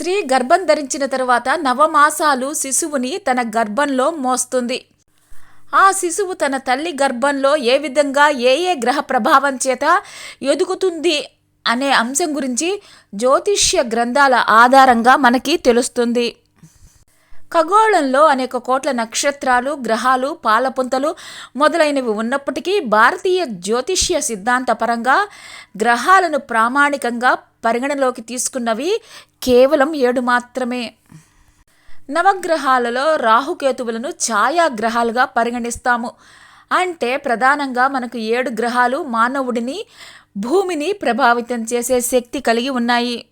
స్త్రీ గర్భం ధరించిన తరువాత నవమాసాలు శిశువుని తన గర్భంలో మోస్తుంది. ఆ శిశువు తన తల్లి గర్భంలో ఏ విధంగా ఏ ఏ గ్రహ ప్రభావం చేత ఎదుగుతుంది అనే అంశం గురించి జ్యోతిష్య గ్రంథాల ఆధారంగా మనకి తెలుస్తుంది. ఖగోళంలో అనేక కోట్ల నక్షత్రాలు గ్రహాలు పాలపుంతలు మొదలైనవి ఉన్నప్పటికీ భారతీయ జ్యోతిష్య సిద్ధాంతపరంగా గ్రహాలను ప్రామాణికంగా పరిగణలోకి తీసుకున్నవి కేవలం ఏడు మాత్రమే. నవగ్రహాలలో రాహుకేతువులను ఛాయాగ్రహాలుగా పరిగణిస్తాము. అంటే ప్రధానంగా మనకు ఏడు గ్రహాలు మానవుడిని భూమిని ప్రభావితం చేసే శక్తి కలిగి ఉన్నాయి.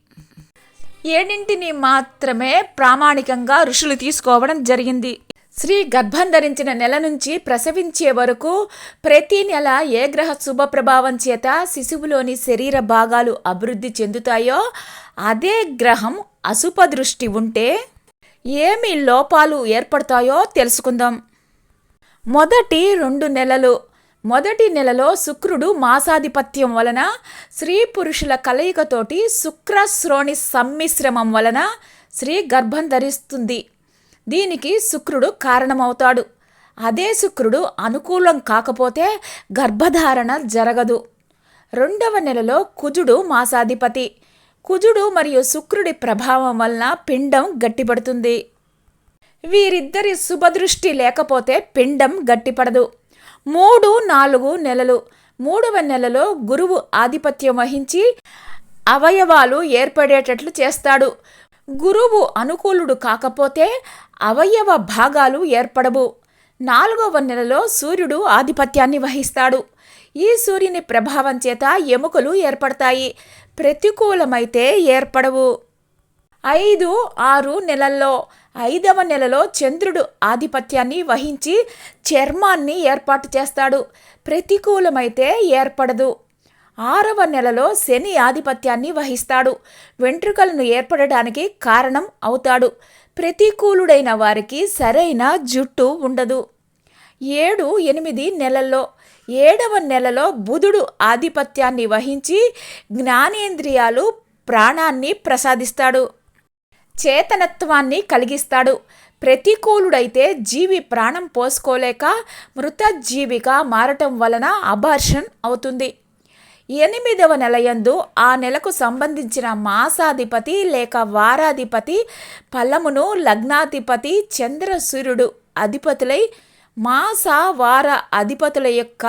ఏడింటిని మాత్రమే ప్రామాణికంగా ఋషులు తీసుకోవడం జరిగింది. స్త్రీ గర్భం ధరించిన నెల నుంచి ప్రసవించే వరకు ప్రతి నెల ఏ గ్రహ శుభ ప్రభావం చేత శిశువులోని శరీర భాగాలు అభివృద్ధి చెందుతాయో అదే గ్రహం అశుభ దృష్టి ఉంటే ఏమి లోపాలు ఏర్పడతాయో తెలుసుకుందాం. మొదటి రెండు నెలలు మొదటి నెలలో శుక్రుడు మాసాధిపత్యం వలన స్త్రీ పురుషుల కలయికతోటి శుక్రశ్రోణి సమ్మిశ్రమం వలన స్త్రీ గర్భం ధరిస్తుంది. దీనికి శుక్రుడు కారణమవుతాడు. అదే శుక్రుడు అనుకూలం కాకపోతే గర్భధారణ జరగదు. రెండవ నెలలో కుజుడు మాసాధిపతి. కుజుడు మరియు శుక్రుడి ప్రభావం వలన పిండం గట్టిపడుతుంది. వీరిద్దరి శుభదృష్టి లేకపోతే పిండం గట్టిపడదు. మూడు నాలుగు నెలలు. మూడవ నెలలో గురువు ఆధిపత్యం వహించి అవయవాలు ఏర్పడేటట్లు చేస్తాడు. గురువు అనుకూలుడు కాకపోతే అవయవ భాగాలు ఏర్పడవు. నాలుగవ నెలలో సూర్యుడు ఆధిపత్యాన్ని వహిస్తాడు. ఈ సూర్యుని ప్రభావం చేత ఎముకలు ఏర్పడతాయి. ప్రతికూలమైతే ఏర్పడవు. ఐదు ఆరు నెలల్లో ఐదవ నెలలో చంద్రుడు ఆధిపత్యాన్ని వహించి చర్మాన్ని ఏర్పాటు చేస్తాడు. ప్రతికూలమైతే ఏర్పడదు. ఆరవ నెలలో శని ఆధిపత్యాన్ని వహిస్తాడు. వెంట్రుకలను ఏర్పడడానికి కారణం అవుతాడు. ప్రతికూలుడైన వారికి సరైన జుట్టు ఉండదు. ఏడు ఎనిమిది నెలల్లో ఏడవ నెలలో బుధుడు ఆధిపత్యాన్ని వహించి జ్ఞానేంద్రియాలు ప్రాణాన్ని ప్రసాదిస్తాడు. చేతనత్వాన్ని కలిగిస్తాడు. ప్రతికూలుడైతే జీవి ప్రాణం పోసుకోలేక మృతజీవిగా మారటం వలన అబార్షన్ అవుతుంది. ఎనిమిదవ నెలయందు ఆ నెలకు సంబంధించిన మాసాధిపతి లేక వారాధిపతి ఫలమును లగ్నాధిపతి చంద్రసూర్యుడు అధిపతులై మాస వార అధిపతుల యొక్క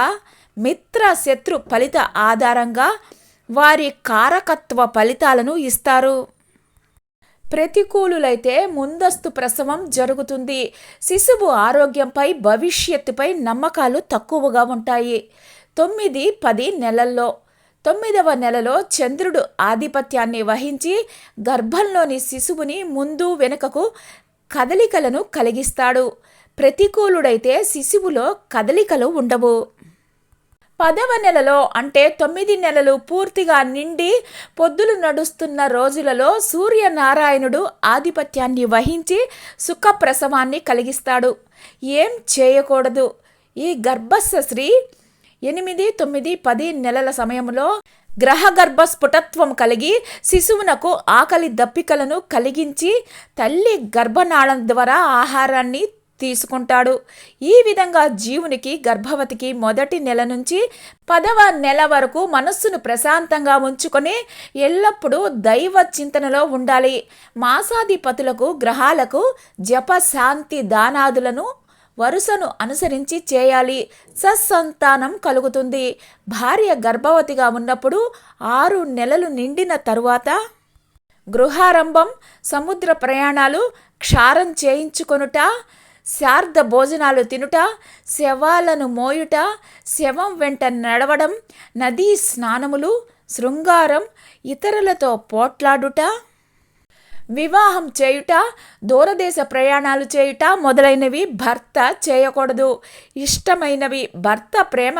మిత్ర శత్రు ఫలిత ఆధారంగా వారి కారకత్వ ఫలితాలను ఇస్తారు. ప్రతికూలులైతే ముందస్తు ప్రసవం జరుగుతుంది. శిశువు ఆరోగ్యంపై భవిష్యత్తుపై నమ్మకాలు తక్కువగా ఉంటాయి. తొమ్మిది పది నెలల్లో. తొమ్మిదవ నెలలో చంద్రుడు ఆధిపత్యాన్ని వహించి గర్భంలోని శిశువుని ముందు వెనుకకు కదలికలను కలిగిస్తాడు. ప్రతికూలుడైతే శిశువులో కదలికలు ఉండవు. పదవ నెలలో అంటే తొమ్మిది నెలలు పూర్తిగా నిండి పొద్దులు నడుస్తున్న రోజులలో సూర్యనారాయణుడు ఆధిపత్యాన్ని వహించి సుఖప్రసవాన్ని కలిగిస్తాడు. ఏం చేయకూడదు. ఈ గర్భస్థ స్త్రీ ఎనిమిది తొమ్మిది పది నెలల సమయంలో గ్రహ గర్భ స్ఫుటత్వం కలిగి శిశువునకు ఆకలి దప్పికలను కలిగించి తల్లి గర్భనాళం ద్వారా ఆహారాన్ని తీసుకుంటాడు. ఈ విధంగా జీవునికి గర్భవతికి మొదటి నెల నుంచి పదవ నెల వరకు మనస్సును ప్రశాంతంగా ఉంచుకొని ఎల్లప్పుడూ దైవ చింతనలో ఉండాలి. మాసాధిపతులకు గ్రహాలకు జప శాంతి దానాదులను వరుసను అనుసరించి చేయాలి. సత్సంతానం కలుగుతుంది. భార్య గర్భవతిగా ఉన్నప్పుడు ఆరు నెలలు నిండిన తరువాత గృహారంభం సముద్ర ప్రయాణాలు క్షారం చేయించుకొనుట శార్ద భోజనాలు తినుట శవాలను మోయుట శవం వెంట నడవడం నదీ స్నానములు శృంగారం ఇతరులతో పోట్లాడుట వివాహం చేయుట దూరదేశ ప్రయాణాలు చేయుట మొదలైనవి భర్త చేయకూడదు. ఇష్టమైనవి భర్త ప్రేమ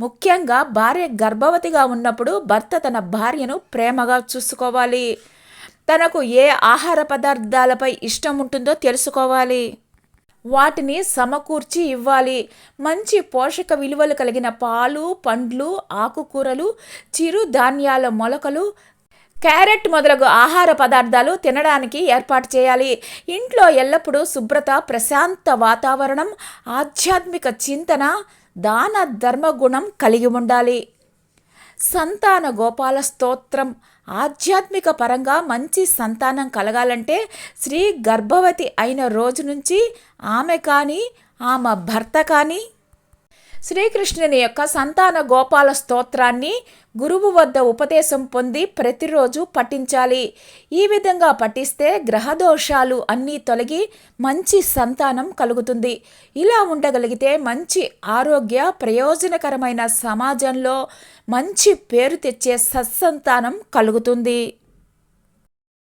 ముఖ్యంగా భార్య గర్భవతిగా ఉన్నప్పుడు భర్త తన భార్యను ప్రేమగా చూసుకోవాలి. తనకు ఏ ఆహార పదార్థాలపై ఇష్టం ఉంటుందో తెలుసుకోవాలి. వాటిని సమకూర్చి ఇవ్వాలి. మంచి పోషక విలువలు కలిగిన పాలు పండ్లు ఆకుకూరలు చిరుధాన్యాల మొలకలు క్యారెట్ మొదలగు ఆహార పదార్థాలు తినడానికి ఏర్పాటు చేయాలి. ఇంట్లో ఎల్లప్పుడూ శుభ్రత ప్రశాంత వాతావరణం ఆధ్యాత్మిక చింతన దాన ధర్మగుణం కలిగి ఉండాలి. సంతాన గోపాల స్తోత్రం. ఆధ్యాత్మిక పరంగా మంచి సంతానం కలగాలంటే స్త్రీ గర్భవతి అయిన రోజు నుంచి ఆమె కానీ ఆమె భర్త కానీ శ్రీకృష్ణుని యొక్క సంతాన గోపాల స్తోత్రాన్ని గురువు వద్ద ఉపదేశం పొంది ప్రతిరోజు పఠించాలి. ఈ విధంగా పఠిస్తే గ్రహదోషాలు అన్నీ తొలగి మంచి సంతానం కలుగుతుంది. ఇలా ఉండగలిగితే మంచి ఆరోగ్య ప్రయోజనకరమైన సమాజంలో మంచి పేరు తెచ్చే సత్సంతానం కలుగుతుంది.